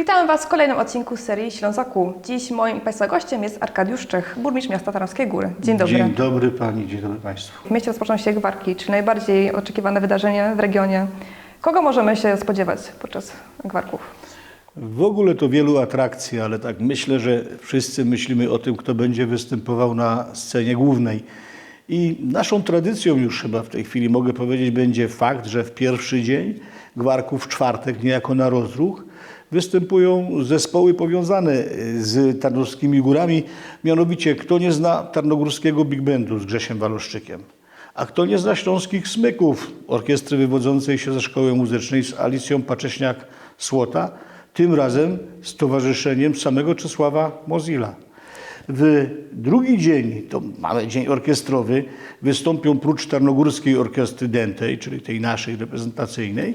Witamy Was w kolejnym odcinku serii Ślązaku. Dziś moim i Państwa gościem jest Arkadiusz Czech, burmistrz miasta Tarnowskiej Góry. Dzień dobry. Dzień dobry Pani, dzień dobry Państwu. W mieście rozpoczą się gwarki, czyli najbardziej oczekiwane wydarzenie w regionie. Kogo możemy się spodziewać podczas gwarków? W ogóle to wielu atrakcji, ale tak myślę, że wszyscy myślimy o tym, kto będzie występował na scenie głównej. I naszą tradycją już chyba w tej chwili mogę powiedzieć będzie fakt, że w pierwszy dzień gwarków, w czwartek, niejako na rozruch, występują zespoły powiązane z Tarnowskimi Górami. Mianowicie, kto nie zna tarnogórskiego big bandu z Grzesiem Waloszczykiem, a kto nie zna śląskich smyków, orkiestry wywodzącej się ze szkoły muzycznej z Alicją Pacześniak-Słota, tym razem z towarzyszeniem samego Czesława Mozilla. W drugi dzień, to mamy dzień orkiestrowy, wystąpią prócz Tarnogórskiej Orkiestry Dętej, czyli tej naszej reprezentacyjnej,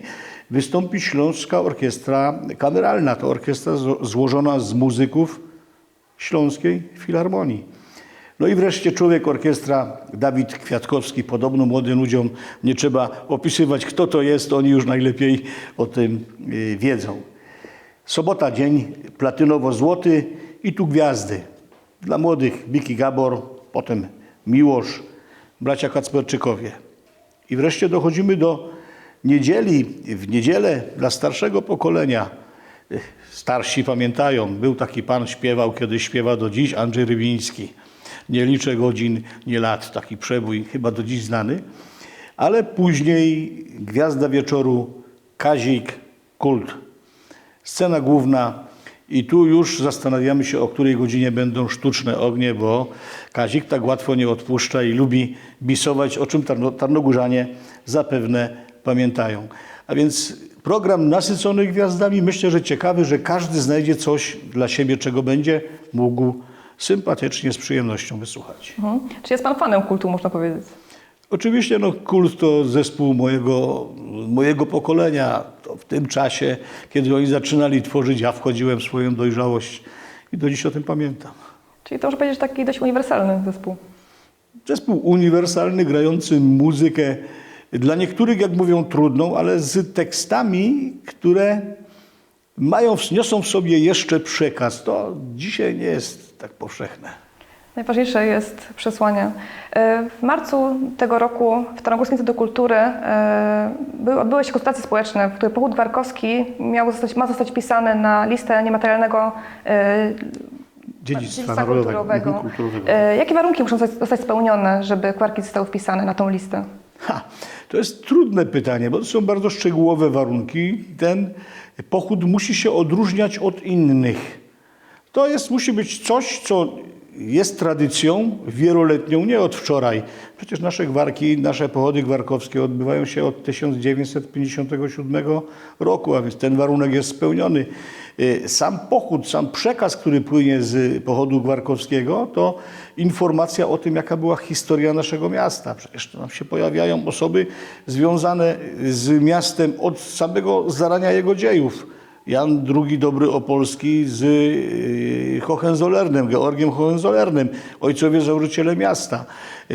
wystąpi Śląska Orkiestra Kameralna. To orkiestra zło- złożona z muzyków Śląskiej Filharmonii. No i wreszcie człowiek orkiestra Dawid Kwiatkowski. Podobno młodym ludziom nie trzeba opisywać, kto to jest, oni już najlepiej o tym y, wiedzą. Sobota dzień platynowo-złoty i tu gwiazdy. Dla młodych Biki Gabor, potem Miłosz, bracia Kacperczykowie. I wreszcie dochodzimy do niedzieli. W niedzielę dla starszego pokolenia, starsi pamiętają, był taki pan, śpiewał, kiedyś śpiewa do dziś, Andrzej Rybiński. Nie liczę godzin, nie lat, taki przebój chyba do dziś znany. Ale później gwiazda wieczoru Kazik Kult. Scena główna i tu już zastanawiamy się, o której godzinie będą sztuczne ognie, bo Kazik tak łatwo nie odpuszcza i lubi bisować, o czym Tarno, Tarnogórzanie zapewne pamiętają. A więc program nasycony gwiazdami, myślę, że ciekawy, że każdy znajdzie coś dla siebie, czego będzie mógł sympatycznie, z przyjemnością wysłuchać. Mhm. Czy jest Pan fanem kultu, można powiedzieć? Oczywiście no, Kult to zespół mojego, mojego pokolenia. To w tym czasie, kiedy oni zaczynali tworzyć, ja wchodziłem w swoją dojrzałość i do dziś o tym pamiętam. Czyli to można powiedzieć taki dość uniwersalny zespół. Zespół uniwersalny, grający muzykę dla niektórych, jak mówią, trudną, ale z tekstami, które mają, niosą w sobie jeszcze przekaz. To dzisiaj nie jest tak powszechne. Najważniejsze jest przesłanie. E, W marcu tego roku w Tarnogórskim Instytucie Kultury e, były- odbyły się konsultacje społeczne, w których pochód Gwarkowski miał zostać, ma zostać wpisany na listę niematerialnego e, Dziedzictwa narodowego. kulturowego. Kulturowego. Jakie warunki muszą zostać- spełnione, żeby Gwarki zostały wpisane na tą listę? Ha, to jest trudne pytanie, bo to są bardzo szczegółowe warunki. Ten pochód musi się odróżniać od innych. To jest, musi być coś, co jest tradycją wieloletnią, nie od wczoraj. Przecież nasze gwarki, nasze pochody gwarkowskie odbywają się od 1957 roku, a więc ten warunek jest spełniony. Y, Sam pochód, sam przekaz, który płynie z pochodu gwarkowskiego, to informacja o tym, jaka była historia naszego miasta. Przecież tam się pojawiają osoby związane z miastem od samego zarania jego dziejów. Jan II Dobry Opolski z y, Hohenzollernem, Georgiem Hohenzollernem, ojcowie założyciele miasta.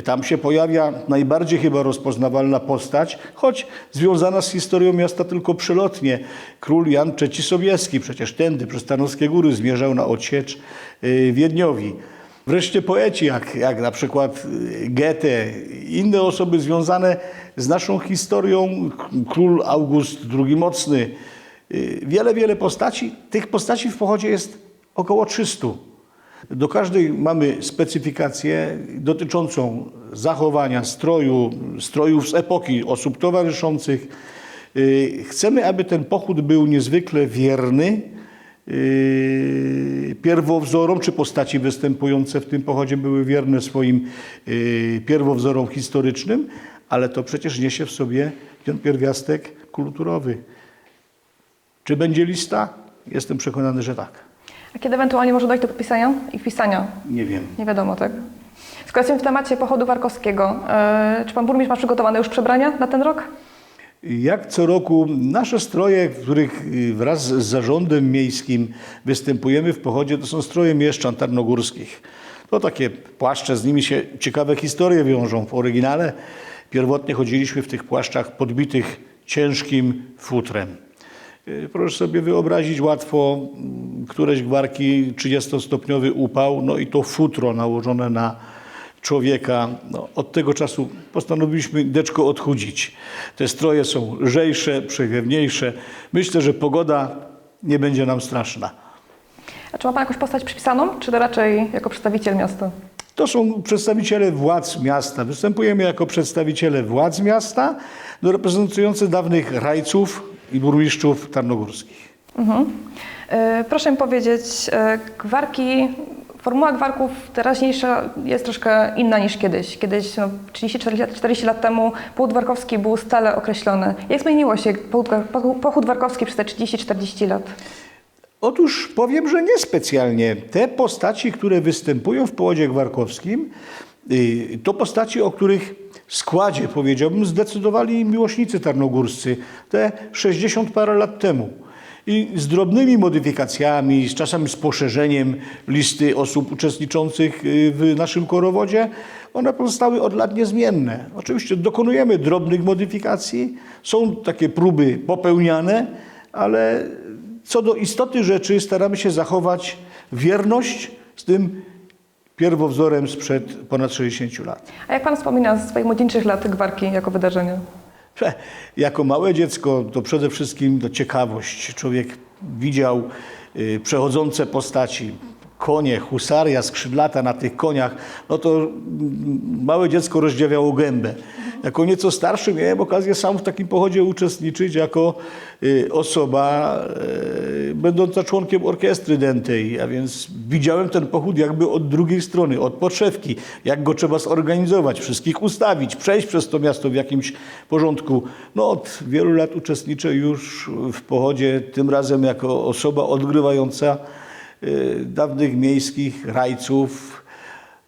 Tam się pojawia najbardziej chyba rozpoznawalna postać, choć związana z historią miasta tylko przelotnie. Król Jan III Sobieski, przecież tędy przez Tarnowskie Góry zmierzał na odsiecz y, Wiedniowi. Wreszcie poeci, jak, jak na przykład y, Goethe, inne osoby związane z naszą historią, król August II Mocny, Wiele, wiele postaci. Tych postaci w pochodzie jest około 300. Do każdej mamy specyfikację dotyczącą zachowania stroju, strojów z epoki, osób towarzyszących. Y, Chcemy, aby ten pochód był niezwykle wierny y, pierwowzorom, czy postaci występujące w tym pochodzie były wierne swoim y, pierwowzorom historycznym, ale to przecież niesie w sobie ten pierwiastek kulturowy. Czy będzie lista? Jestem przekonany, że tak. A kiedy ewentualnie może dojść do podpisania i wpisania? Nie wiem. Nie wiadomo, tak? Skoro jesteśmy w temacie pochodu warkowskiego, e, czy pan burmistrz ma przygotowane już przebrania na ten rok? Jak co roku nasze stroje, w których y, wraz z zarządem miejskim występujemy w pochodzie, to są stroje mieszczan tarnogórskich. To takie płaszcze, z nimi się ciekawe historie wiążą. W oryginale pierwotnie chodziliśmy w tych płaszczach podbitych ciężkim futrem. Y, Proszę sobie wyobrazić łatwo mm, któreś gwarki 30-stopniowy upał, no i to futro nałożone na człowieka. No, od tego czasu postanowiliśmy deczko odchudzić. Te stroje są lżejsze, przewiewniejsze. Myślę, że pogoda nie będzie nam straszna. A czy ma Pan jakąś postać przypisaną, czy to raczej jako przedstawiciel miasta? To są przedstawiciele władz miasta. Występujemy jako przedstawiciele władz miasta, no, reprezentujący dawnych rajców i burmistrzów tarnogórskich. Mhm. E, Proszę mi powiedzieć, e, gwarki, formuła gwarków teraźniejsza jest troszkę inna niż kiedyś. Kiedyś, no, 30-40 lat, 40 lat temu, pochód warkowski był stale określony. Jak zmieniło się pochód, pochód warkowski przez te 30-40 lat? Otóż powiem, że niespecjalnie. Te postaci, które występują w połodzie gwarkowskim, y, to postaci, o których składzie, powiedziałbym, zdecydowali miłośnicy tarnogórscy te 60 parę lat temu. I z drobnymi modyfikacjami, z czasami z poszerzeniem listy osób uczestniczących y, w naszym korowodzie, one pozostały od lat niezmienne. Oczywiście dokonujemy drobnych modyfikacji, są takie próby popełniane, ale co do istoty rzeczy staramy się zachować wierność z tym pierwowzorem sprzed ponad 60 lat. A jak Pan wspomina ze swoich młodzieńczych lat gwarki jako wydarzenie? Jako małe dziecko to przede wszystkim to ciekawość. Człowiek widział y, przechodzące postaci, konie, husaria, skrzydlata na tych koniach, no to małe dziecko rozdziawiało gębę. Jako nieco starszy miałem okazję sam w takim pochodzie uczestniczyć jako y, osoba y, będąca członkiem orkiestry dętej, a więc widziałem ten pochód jakby od drugiej strony, od podszewki, jak go trzeba zorganizować, wszystkich ustawić, przejść przez to miasto w jakimś porządku. No od wielu lat uczestniczę już w pochodzie, tym razem jako osoba odgrywająca dawnych miejskich rajców,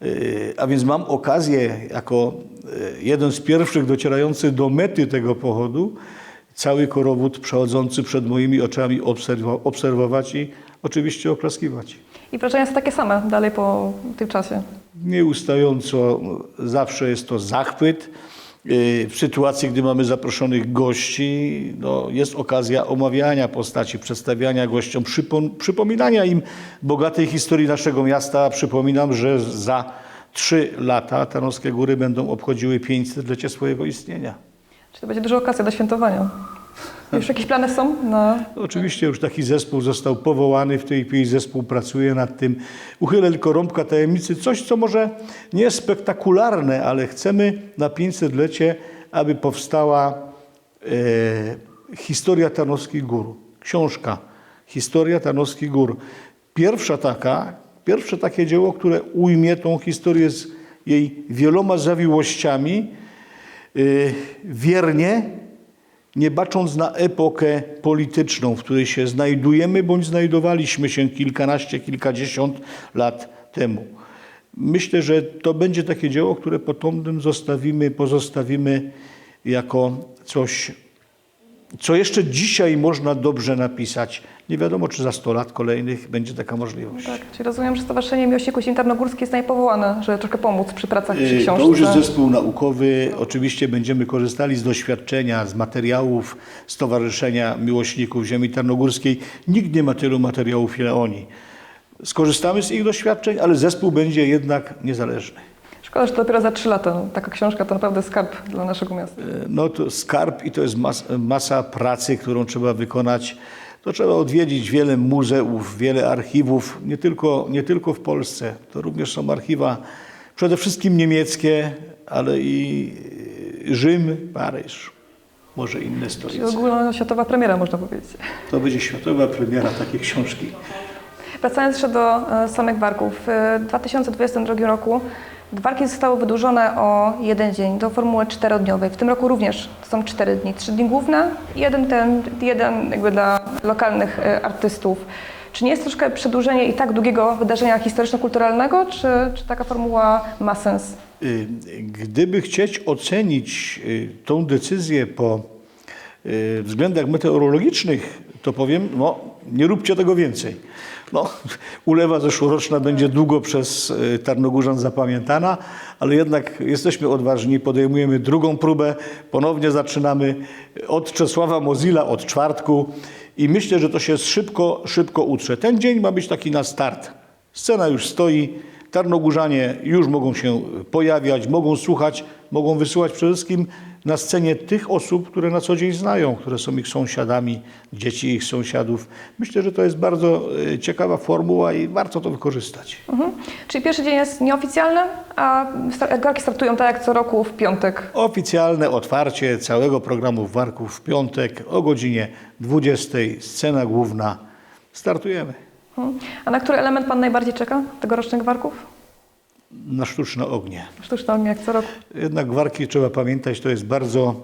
y, a więc mam okazję jako y, jeden z pierwszych docierających do mety tego pochodu cały korowód przechodzący przed moimi oczami obserwo- obserwować i oczywiście oklaskiwać. I wrażenia są takie same dalej po tym czasie. Nieustająco zawsze jest to zachwyt. Yy, W sytuacji, gdy mamy zaproszonych gości, no, jest okazja omawiania postaci, przedstawiania gościom, przypom- przypominania im bogatej historii naszego miasta. Przypominam, że za trzy lata Tarnowskie Góry będą obchodziły 500-lecie swojego istnienia. Czy to będzie duża okazja do świętowania? Już jakieś plany są na Oczywiście już taki zespół został powołany, w tej chwili zespół pracuje nad tym. Uchylę tylko rąbka tajemnicy, coś co może nie jest spektakularne, ale chcemy na 500-lecie, aby powstała e, historia Tarnowskich Gór. Książka Historia Tarnowskich Gór. Pierwsza taka, pierwsze takie dzieło, które ujmie tą historię z jej wieloma zawiłościami, e, wiernie, nie bacząc na epokę polityczną, w której się znajdujemy bądź znajdowaliśmy się kilkanaście, kilkadziesiąt lat temu. Myślę, że to będzie takie dzieło, które potomnym zostawimy, pozostawimy jako coś, co jeszcze dzisiaj można dobrze napisać. Nie wiadomo, czy za 100 lat kolejnych będzie taka możliwość. Tak, czyli rozumiem, że Stowarzyszenie Miłośników Ziem Tarnogórskich jest najpowołane, żeby troszkę pomóc przy pracach przy Yy, książce. To już jest zespół naukowy. Oczywiście będziemy korzystali z doświadczenia, z materiałów Stowarzyszenia Miłośników Ziemi Tarnogórskiej. Nikt nie ma tylu materiałów, ile oni. Skorzystamy z ich doświadczeń, ale zespół będzie jednak niezależny. Szkoda, że to dopiero za trzy lata. No, Taka książka to naprawdę skarb dla naszego miasta. Yy, No to skarb i to jest mas, masa pracy, którą trzeba wykonać. To trzeba odwiedzić wiele muzeów, wiele archiwów, nie tylko, nie tylko w Polsce. To również są archiwa przede wszystkim niemieckie, ale i yy, Rzym, Paryż, może inne Czyli stolice. ogólnoświatowa premiera, można powiedzieć. To będzie światowa premiera takiej książki. Wracając jeszcze do e, samych warków. W 2022 roku warki zostały wydłużone o jeden dzień do formuły czterodniowej. W tym roku również są cztery dni. Trzy dni główne i jeden, ten, jeden jakby dla lokalnych e, artystów. Czy nie jest troszkę przedłużenie i tak długiego wydarzenia historyczno-kulturalnego, czy, czy taka formuła ma sens? Y, Gdyby chcieć ocenić y, tą decyzję po y, względach meteorologicznych, to powiem, no nie róbcie tego więcej. No, ulewa zeszłoroczna będzie długo przez y, Tarnogórzan zapamiętana, ale jednak jesteśmy odważni, podejmujemy drugą próbę, ponownie zaczynamy od Czesława Mozilla, od czwartku i myślę, że to się szybko, szybko utrze. Ten dzień ma być taki na start. Scena już stoi, Tarnogórzanie już mogą się pojawiać, mogą słuchać, mogą wysyłać przede wszystkim na scenie tych osób, które na co dzień znają, które są ich sąsiadami, dzieci ich sąsiadów. Myślę, że to jest bardzo e, ciekawa formuła i warto to wykorzystać. Mhm. Czyli pierwszy dzień jest nieoficjalny, a garki startują tak jak co roku w piątek. Oficjalne otwarcie całego programu Warków w piątek o godzinie 20. Scena główna. Startujemy Mhm. A na który element Pan najbardziej czeka tegorocznych warków? Na sztuczne ognie. Sztuczne ognie jak co roku. Jednak warki trzeba pamiętać, to jest bardzo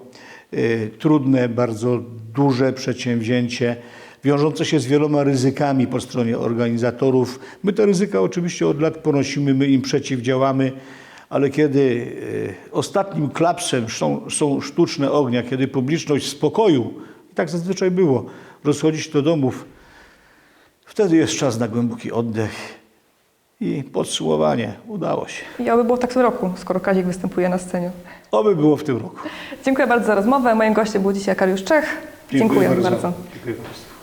e, trudne, bardzo duże przedsięwzięcie, wiążące się z wieloma ryzykami po stronie organizatorów. My te ryzyka oczywiście od lat ponosimy, my im przeciwdziałamy, ale kiedy e, ostatnim klapsem są, są sztuczne ognia, kiedy publiczność w spokoju, i tak zazwyczaj było, rozchodzi się do domów, wtedy jest czas na głęboki oddech i podsumowanie. Udało się. I oby było tak co roku, skoro Kazik występuje na scenie. Oby było w tym roku. Dziękuję bardzo za rozmowę. Moim gościem był dzisiaj Kariusz Czech. Dziękuję, bardzo. Dziękuję bardzo.